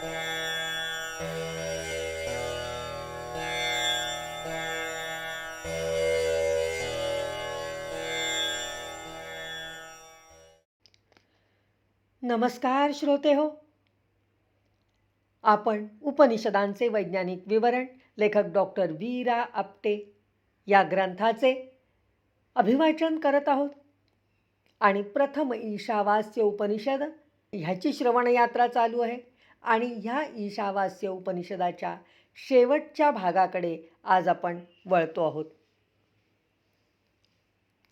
नमस्कार श्रोते हो. आपण उपनिषदांचे वैज्ञानिक विवरण लेखक डॉक्टर वीरा आपटे या ग्रंथाचे अभिवाचन करत आहोत. आणि प्रथम ईशावास्य उपनिषद ह्याची श्रवणयात्रा चालू आहे. आणि ह्या ईशावास्य उपनिषदाच्या शेवटच्या भागाकडे आज आपण वळतो आहोत.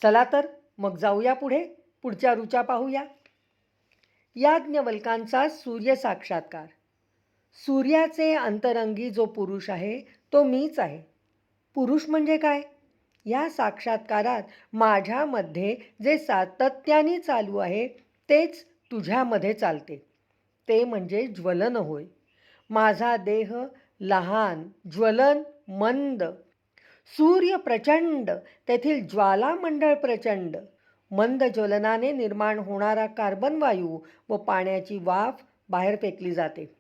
चला तर मग जाऊया पुढे पुढच्या रुचा पाहूया. याज्ञवल्कांचा सूर्य साक्षात्कार. सूर्याचे अंतरंगी जो पुरुष आहे तो मीच आहे. पुरुष म्हणजे काय? या साक्षात्कारात माझ्यामध्ये जे सातत्याने चालू आहे तेच तुझ्यामध्ये चालते. ते म्हणजे ज्वलन होय. माझा देह लहान ज्वलन मंद. सूर्य प्रचंड तेथील ज्वालामंडळ प्रचंड. मंद ज्वलनाने निर्माण होणारा कार्बन वायू व पाण्याची वाफ बाहेर फेकली जाते.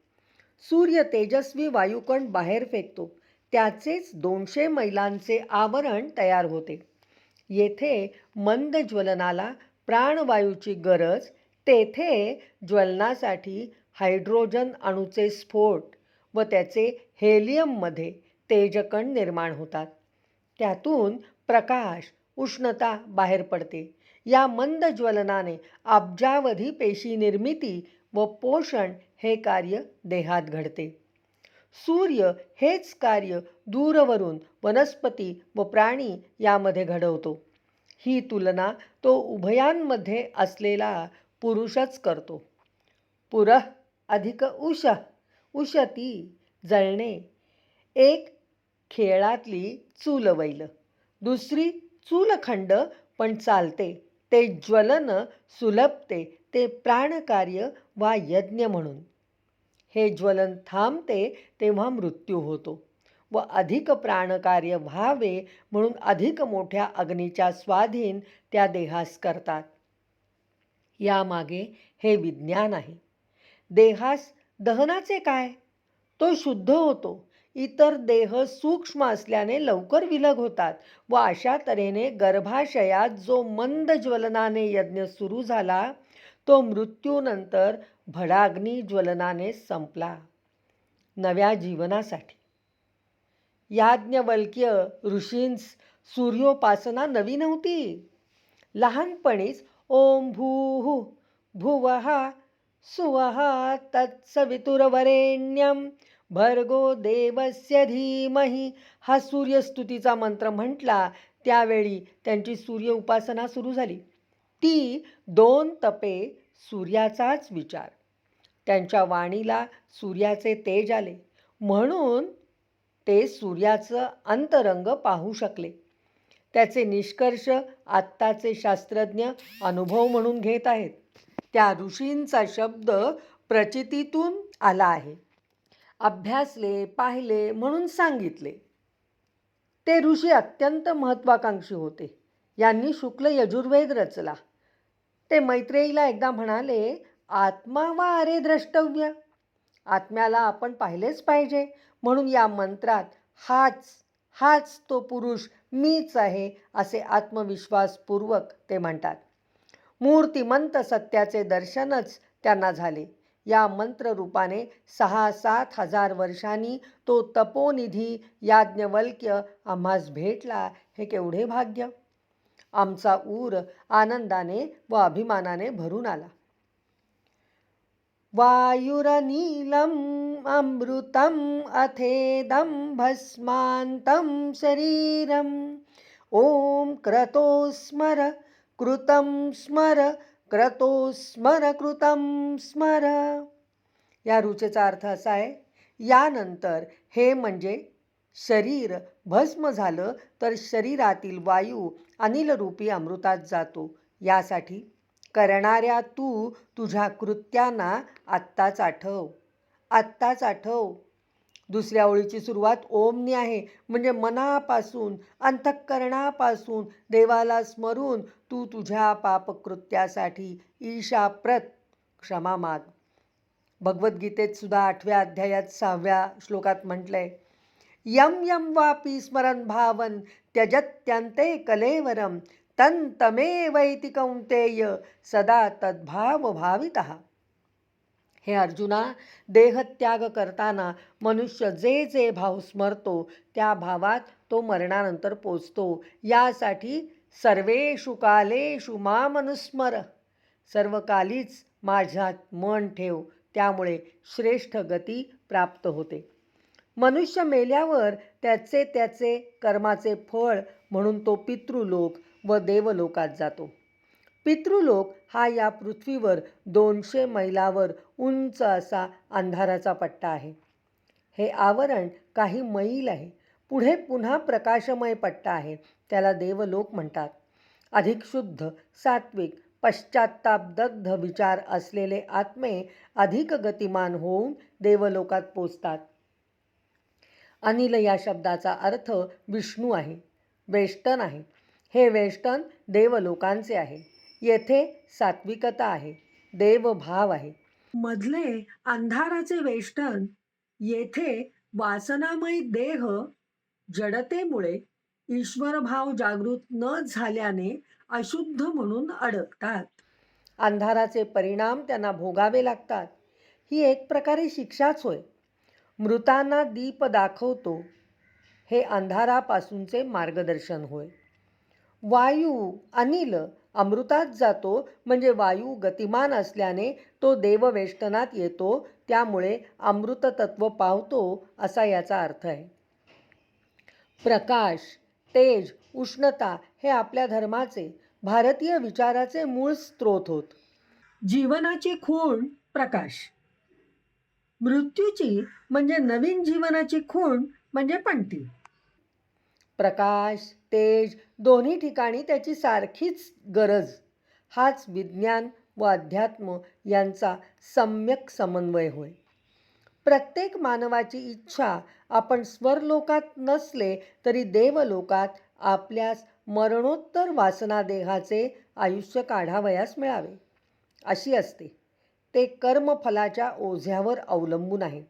सूर्य तेजस्वी वायुकण बाहेर फेकतो. त्याचेच दोनशे मैलांचे आवरण तयार होते. येथे मंद ज्वलनाला प्राणवायूची गरज तेथे ज्वलनासाठी हायड्रोजन अणूचे स्फोट व त्याचे हेलियममध्ये तेजकण निर्माण होतात. त्यातून प्रकाश उष्णता बाहेर पडते. या मंद ज्वलनाने अब्जावधी पेशी निर्मिती व पोषण हे कार्य देहात घडते. सूर्य हेच कार्य दूरवरून वनस्पती व प्राणी यामध्ये घडवतो. ही तुलना तो उभयांमध्ये असलेला पुरुषच करतो. पुरः अधिक उषा उशती जळणे. एक खेळातली चूल वैल दुसरी चूलखंड पण चालते. ते ज्वलन सुलभते ते प्राणकार्य वा यज्ञ म्हणून. हे ज्वलन थांबते तेव्हा मृत्यू होतो व अधिक प्राणकार्य व्हावे म्हणून अधिक मोठ्या अग्नीच्या स्वाधीन त्या देहास करतात. यामागे हे विज्ञान आहे. देहास दहनाचे काय? तो शुद्ध होतो. इतर देह सूक्ष्म असल्याने लवकर विलग होतात व अशा तऱ्हेने गर्भाशयात जो मंद ज्वलनाने यज्ञ सुरू झाला तो मृत्यूनंतर भडाग्नी ज्वलनाने संपला. नव्या जीवनासाठी. याज्ञवल्क्य ऋषींस सूर्योपासना नवी नव्हती. लहानपणीच ओम भू भुवहा सुवहा तत्सवितुरवरेण्यम भर्गो देवस्य धीमही। हा सूर्यस्तुतीचा मंत्र म्हटला त्यावेळी त्यांची सूर्य उपासना सुरू झाली. ती दोन तपे सूर्याचाच विचार. त्यांच्या वाणीला सूर्याचे तेज आले. म्हणून ते सूर्याचं अंतरंग पाहू शकले. त्याचे निष्कर्ष आत्ताचे शास्त्रज्ञ अनुभव म्हणून घेत आहेत. त्या ऋषींचा शब्द प्रचितीतून आला आहे. अभ्यासले पाहिले म्हणून सांगितले. ते ऋषी अत्यंत महत्त्वाकांक्षी होते. यांनी शुक्ल यजुर्वेद रचला. ते मैत्रेयीला एकदा म्हणाले आत्मा वा अरे द्रष्टव्य? आत्म्याला आपण पाहिलेच पाहिजे. म्हणून या मंत्रात हाच हाच तो पुरुष मीच आहे असे आत्मविश्वासपूर्वक ते म्हणतात. मूर्तिमंत सत्याचे दर्शनच त्यांना झाले. या मंत्ररूपाने सहा सात हजार वर्षांनी तो तपोनिधी याज्ञवल्क्य आम्हास भेटला. हे केवढे भाग्य? आमचा ऊर आनंदाने व अभिमानाने भरून आला. वायुरनीलम अमृतम अथेदम भस्मांतम शरीरम ओम क्रतो स्मर कृतं स्मर क्रतो स्मर कृतं स्मर. या रुचेचा अर्थ असा आहे यानंतर हे म्हणजे शरीर भस्म झालं तर शरीरातील वायू अनिलरूपी अमृतात जातो. यासाठी करणाऱ्या तू तुझ्या कृत्यांना आत्ताच आठव. आत्ताच आठव. दुसऱ्या ओळीची सुरुवात ओमनी आहे. म्हणजे मनापासून अंतःकरणापासून देवाला स्मरून तू तुझ्या पापकृत्यासाठी ईशाप्रत क्षमा माग. भगवद्गीतेत सुद्धा आठव्या अध्यायात सहाव्या श्लोकात म्हटलंय यम यम वापी स्मरण भावन त्यजत्यंते कलेवरम तन तमेवैति कौंतेय सदा तद्भाव भावित हे अर्जुना देहत्याग करताना मनुष्य जे जे भाव स्मरतो त्या भावात तो मरणानंतर पोचतो. यासाठी सर्वेषु कालेषु मामनुस्मर सर्व कालीच माझ्यात मन ठेव त्यामुळे श्रेष्ठ गती प्राप्त होते. मनुष्य मेल्यावर त्याचे त्याचे कर्माचे फळ म्हणून तो पितृलोक व देवलोकात जातो. पितृलोक हा या पृथ्वीवर दोनशे मैलावर उंच असा अंधाराचा पट्टा आहे. हे आवरण काही मैल आहे. पुढे पुन्हा प्रकाशमय पट्टा आहे. त्याला देवलोक म्हणतात. अधिक शुद्ध सात्विक पश्चात्तापदग्ध विचार असलेले आत्मे अधिक गतिमान होऊन देवलोकात पोचतात. अनिल या शब्दाचा अर्थ विष्णू आहे. वेष्टन आहे. हे वेष्टन देवलोकांचे आहे. येथे सात्विकता आहे देवभाव आहे. मधले अंधाराचे वेष्टन येथे वासनामय देह जडतेमुळे ईश्वरभाव जागृत न झाल्याने अशुद्ध म्हणून अडकतात. अंधाराचे परिणाम त्यांना भोगावे लागतात. ही एक प्रकारे शिक्षाच होय. मृतांना दीप दाखवतो हे अंधारापासूनचे मार्गदर्शन होय. वायू अनिल अमृतात जातो म्हणजे वायू गतिमान असल्याने तो देववेष्टनात येतो त्यामुळे अमृततत्व पावतो असा याचा अर्थ आहे. प्रकाश तेज उष्णता हे आपल्या धर्माचे भारतीय विचाराचे मूळ स्त्रोत होत. जीवनाची खूण प्रकाश. मृत्यूची म्हणजे नवीन जीवनाची खूण म्हणजे पणती प्रकाश तेज. दोन्ही ठिकाणी त्याची सारखीच गरज. हाच विज्ञान व अध्यात्म यांचा सम्यक समन्वय होय. प्रत्येक मानवाची इच्छा आपण स्वरलोकात नसले तरी देवलोकात आपल्यास मरणोत्तर वासना देहाचे आयुष्य काढावयास मिळावे. अशी असते. ते कर्मफलाच्या ओझ्यावर अवलंबून आहे.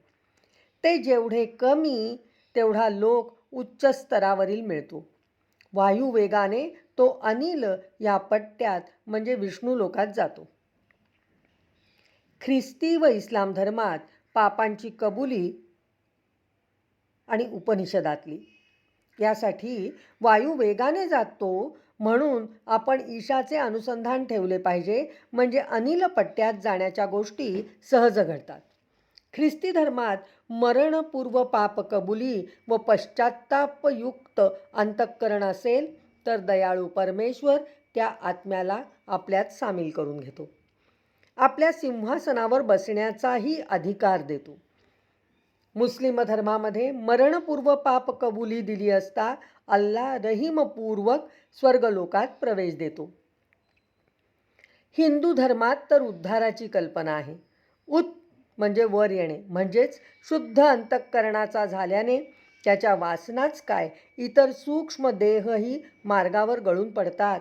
ते जेवढे कमी तेवढा लोक उच्च स्तरावरील मिळतो. वायुवेगाने तो अनिल या पट्ट्यात म्हणजे विष्णू लोकात जातो. ख्रिस्ती व इस्लाम धर्मात पापांची कबुली आणि उपनिषदातली. यासाठी वायू वेगाने जातो म्हणून आपण ईशाचे अनुसंधान ठेवले पाहिजे म्हणजे अनिल पट्ट्यात जाण्याच्या गोष्टी सहज घडतात. ख्रिस्ती धर्मात मरणपूर्व पाप कबुली व पश्चात्तापयुक्त अंतःकरण असेल तर दयाळू परमेश्वर त्या आत्म्याला आपल्यात सामील करून घेतो. आपल्या सिंहासनावर बसण्याचाही अधिकार देतो. मुस्लिम धर्मामध्ये मरणपूर्व पाप कबुली दिली असता अल्ला रहीमपूर्वक स्वर्गलोकात प्रवेश देतो. हिंदू धर्मात तर उद्धाराची कल्पना आहे. उत म्हणजे वर येणे. म्हणजेच शुद्ध अंतःकरणाचा झाल्याने त्याच्या वासनाच काय? इतर सूक्ष्म देहही मार्गावर गळून पडतात.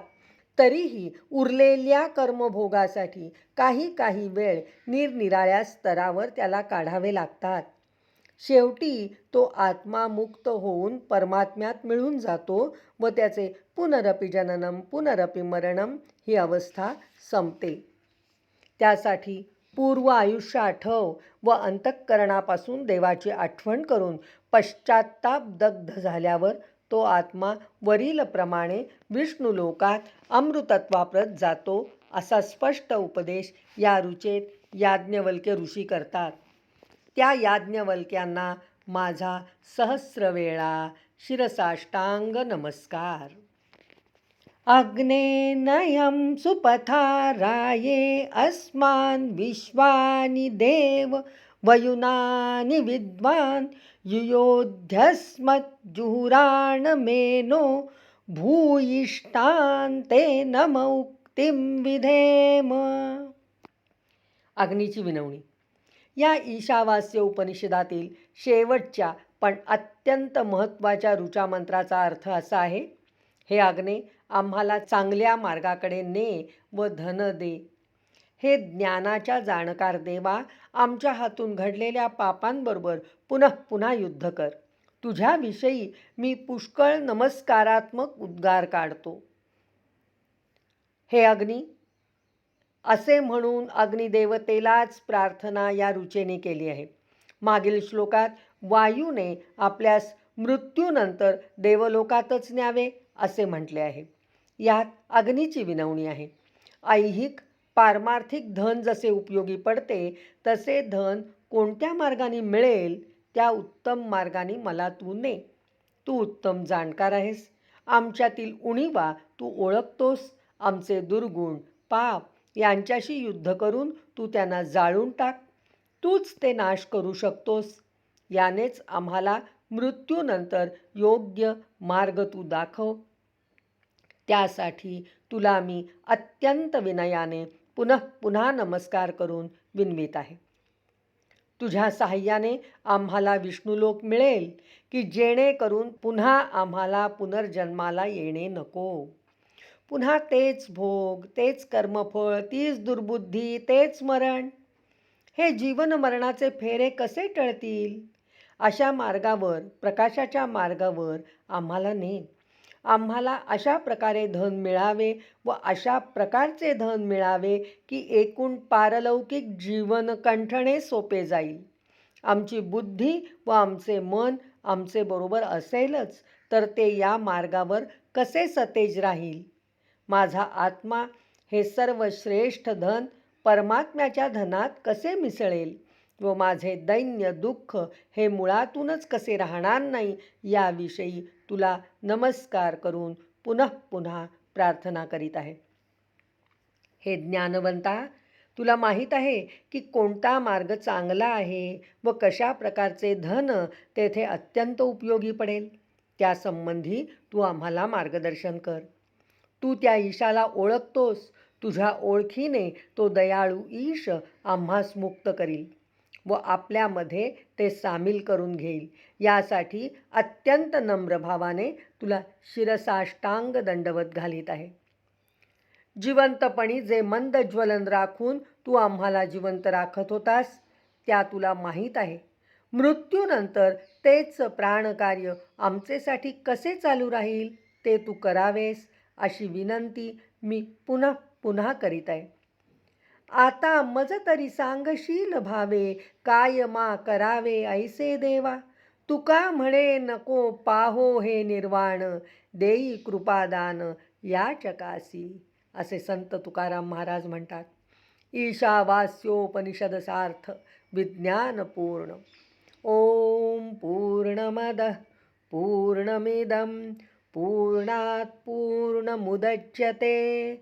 तरीही उरलेल्या कर्मभोगासाठी काही काही वेळ निरनिराळ्या स्तरावर त्याला काढावे लागतात. शेवटी तो आत्मा मुक्त होऊन परमात्म्यात मिळून जातो व त्याचे पुनरपि जननम पुनरपि मरणम ही अवस्था संपते. त्यासाठी पूर्व आयुष्य आठव व अंतःकरणापासून देवाची आठवण करून पश्चात्ताप दग्ध झाल्यावर तो आत्मा वरीलप्रमाणे विष्णुलोकात अमृतत्वाप्रत जातो असा स्पष्ट उपदेश या रुचेत याज्ञवल्क्य ऋषी करतात. त्या याज्ञवल्क्यांना माझा सहस्र वेळा शिरसाष्टांग नमस्कार. अग्नेनयं सुपथाराये अस्मान् विश्वानि देव वयुनानि विद्वान् युयोध्यस्मज्जुहुराणमेनो भूयिष्ठान् ते नमौक्तिं विधेम। अग्नीची विनवणी. या ईशावास्य उपनिषदातील शेवटच्या पण अत्यंत महत्त्वाच्या ऋचा मंत्राचा अर्थ असा आहे हे आग्ने आम्हाला चांगल्या मार्गाकडे ने व धन दे. हे ज्ञानाच्या जाणकार देवा आमच्या हातून घडलेल्या पापांबरोबर पुनः पुन्हा युद्ध कर. तुझ्याविषयी मी पुष्कळ नमस्कारात्मक उद्गार काढतो. हे अग्नी असे म्हणून अग्निदेवतेलाच प्रार्थना या रुचेने केली आहे. मागील श्लोकात वायूने आपल्यास मृत्यूनंतर देवलोकातच न्यावे असे म्हटले आहे. यात अग्नीची विनवणी आहे. ऐहिक पारमार्थिक धन जसे उपयोगी पडते तसे धन कोणत्या मार्गाने मिळेल त्या उत्तम मार्गाने मला तू ने. तू उत्तम जाणकार आहेस. आमच्यातील उणीवा तू ओळखतोस. आमचे दुर्गुण पाप यांच्याशी युद्ध करून तू त्यांना जाळून टाक. तूच ते नाश करू शकतोस. यानेच आम्हाला मृत्यूनंतर योग्य मार्ग तू दाखव. त्यासाठी तुला मी अत्यंत विनयाने पुनः पुन्हा नमस्कार करून विनवीत आहे. तुझ्या साह्याने आम्हाला विष्णुलोक मिळेल की जेणेकरून पुन्हा आम्हाला पुनर्जन्माला येणे नको. पुन्हा तेच भोग तेच कर्मफळ तीच दुर्बुद्धी तेच मरण हे जीवन मरणाचे फेरे कसे टळतील? अशा मार्गावर प्रकाशाच्या मार्गावर आम्हाला ने आम्हाला अशा प्रकारे धन मिळावे व अशा प्रकारचे धन मिळावे की एकूण पारलौकिक जीवन कंठणे सोपे जाईल. आमची बुद्धी व आमचे मन आमचे बरोबर असेलच तर ते या मार्गावर कसे सतेज राहील? माझा आत्मा हे सर्व श्रेष्ठ धन परमात्म्याच्या धनात कसे मिसळेल? व माझे दैन्य दुःख हे मुळातूनच कसे राहणार नाही याविषयी तुला नमस्कार करून पुनः पुन्हा प्रार्थना करीत आहे. हे ज्ञानवंता तुला माहीत आहे की कोणता मार्ग चांगला आहे व कशा प्रकारचे धन तेथे अत्यंत उपयोगी पडेल? त्यासंबंधी तू आम्हाला मार्गदर्शन कर. तू त्या ईशाला ओळखतोस. तुझ्या ओळखीने तो दयाळू ईश आम्हास मुक्त करील. व आपल्यामध्ये ते सामील करून घेईल. यासाठी अत्यंत नम्र भावाने तुला शिरसाष्टांग दंडवत घालीत आहे. जिवंतपणी जे मंद ज्वलन राखून तू आम्हाला जिवंत राखत होतास त्या तुला माहीत आहे. मृत्यूनंतर तेच प्राणकार्य आमचेसाठी कसे चालू राहील ते तू करावेस अशी विनंती मी पुन्हा पुन्हा करीत आहे. आता मज तरी सांगशील भावे काय मा करावे ऐसे देवा? तुका म्हणे नको पाहो हे निर्वाण देई कृपादान या चकासी असे संत तुकाराम महाराज म्हणतात. ईशावास्योपनिषदसार्थ विज्ञानपूर्ण. ओम पूर्णमद पूर्णमिदं पूर्णात् पूर्णमुदच्यते।